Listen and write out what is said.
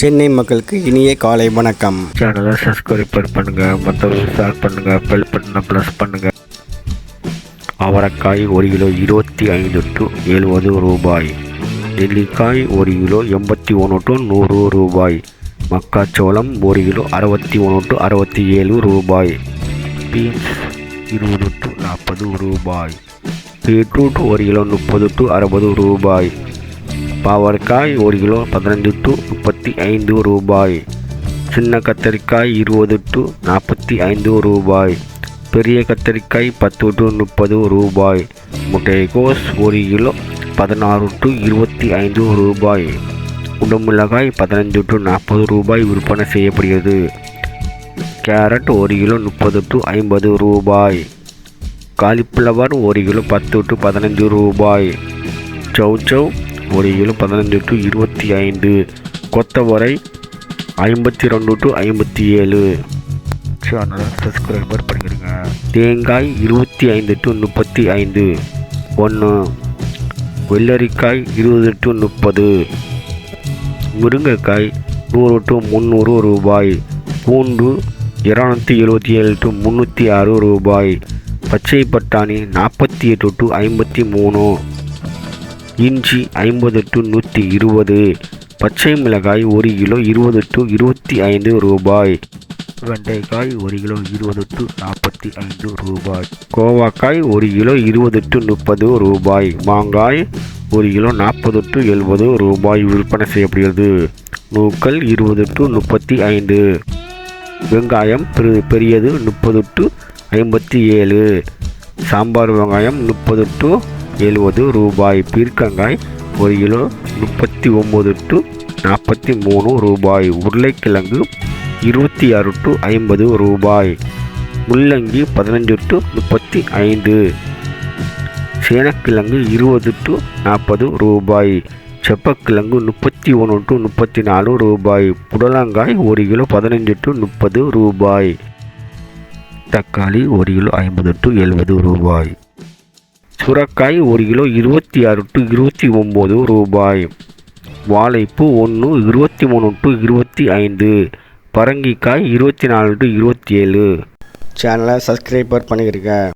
சென்னை மக்களுக்கு இனிய காலை வணக்கம். சேனலை சப்ஸ்கிரைப் பண்ணுங்கள் மற்றவர்கள் ஷேர் பண்ணுங்க பெல் பட்டனை ப்ளஸ் பண்ணுங்கள் அவரைக்காய் ஒரு கிலோ இருபத்தி ஐந்து டு எழுபது ரூபாய். நெல்லிக்காய் ஒரு கிலோ எண்பத்தி ஒன்று டு நூறு ரூபாய். மக்காச்சோளம் ஒரு கிலோ அறுபத்தி ஒன்று டு அறுபத்தி ஏழு ரூபாய். பீன்ஸ் இருபது டு நாற்பது ரூபாய். பீட்ரூட் ஒரு கிலோ முப்பது டு அறுபது ரூபாய். பாவற்காய் ஒரு கிலோ பதினஞ்சு டு முப்பத்தி ஐந்து ரூபாய். சின்ன கத்தரிக்காய் இருபது டு நாற்பத்தி ஐந்து ரூபாய். பெரிய கத்தரிக்காய் பத்து டு முப்பது ரூபாய். முட்டைகோஸ் ஒரு கிலோ பதினாறு டு இருபத்தி ஐந்து ரூபாய். உடமிளகாய் பதினஞ்சு டு நாற்பது ரூபாய் விற்பனை செய்யப்படுகிறது. கேரட் ஒரு கிலோ முப்பது டு ஐம்பது ரூபாய். காலிஃப்ளவர் ஒரு கிலோ பத்து டு பதினஞ்சு ரூபாய். சௌ சௌ ஒரு கிலோ பதினஞ்சு டு இருபத்தி ஐந்து. கொத்தவரை ஐம்பத்தி ரெண்டு டு ஐம்பத்தி ஏழு சேனலை சப்ஸ்கிரைபர் பண்ணிக்கிறேங்க தேங்காய் இருபத்தி ஐந்து டு முப்பத்தி ஐந்து. ஒன்று வெள்ளரிக்காய் இருபது டு முப்பது. முருங்கைக்காய் நூறு டு முந்நூறு ரூபாய். பூண்டு இரநூத்தி எழுபத்தி ஏழு டு முந்நூற்றி ஆறு ரூபாய். பச்சை பட்டாணி நாற்பத்தி எட்டு டு ஐம்பத்தி மூணு. இஞ்சி ஐம்பது டு நூற்றி இருபது பச்சை மிளகாய் ஒரு கிலோ இருபது டு இருபத்தி ஐந்து ரூபாய் வெண்டைக்காய் ஒரு கிலோ இருபது டு நாற்பத்தி ஐந்து ரூபாய் கோவாக்காய் ஒரு கிலோ இருபது டு முப்பது ரூபாய் மாங்காய் ஒரு கிலோ நாற்பது டு எழுபது ரூபாய். விற்பனை செய்யப்படுகிறது. நூக்கள் இருபது டு முப்பத்தி ஐந்து வெங்காயம் பெரு பெரியது முப்பது டு ஐம்பத்தி ஏழு சாம்பார் வெங்காயம் முப்பது டு எழுபது ரூபாய் பீர்க்கங்காய் ஒரு கிலோ முப்பத்தி ஒம்பது டு நாற்பத்தி மூணு ரூபாய். உருளைக்கிழங்கு இருபத்தி ஆறு டு ஐம்பது ரூபாய். முள்ளங்கி பதினஞ்சு டு முப்பத்தி ஐந்து சேனக்கிழங்கு இருபது டு நாற்பது ரூபாய். செப்பக்கிழங்கு முப்பத்தி ஒன்று டு முப்பத்தி நாலு ரூபாய். புடலங்காய் ஒரு கிலோ பதினஞ்சு டு முப்பது ரூபாய். தக்காளி ஒரு கிலோ ஐம்பது டு எழுபது ரூபாய். சுரக்காய் ஒரு கிலோ இருபத்தி ஆறு டு இருபத்தி ஒம்பது ரூபாய். வாழைப்பூ ஒன்று இருபத்தி மூணு டு இருபத்தி ஐந்து பரங்கிக்காய் இருபத்தி நாலு டு இருபத்தி ஏழு சேனலை சப்ஸ்கிரைபர் பண்ணியிருக்கேன்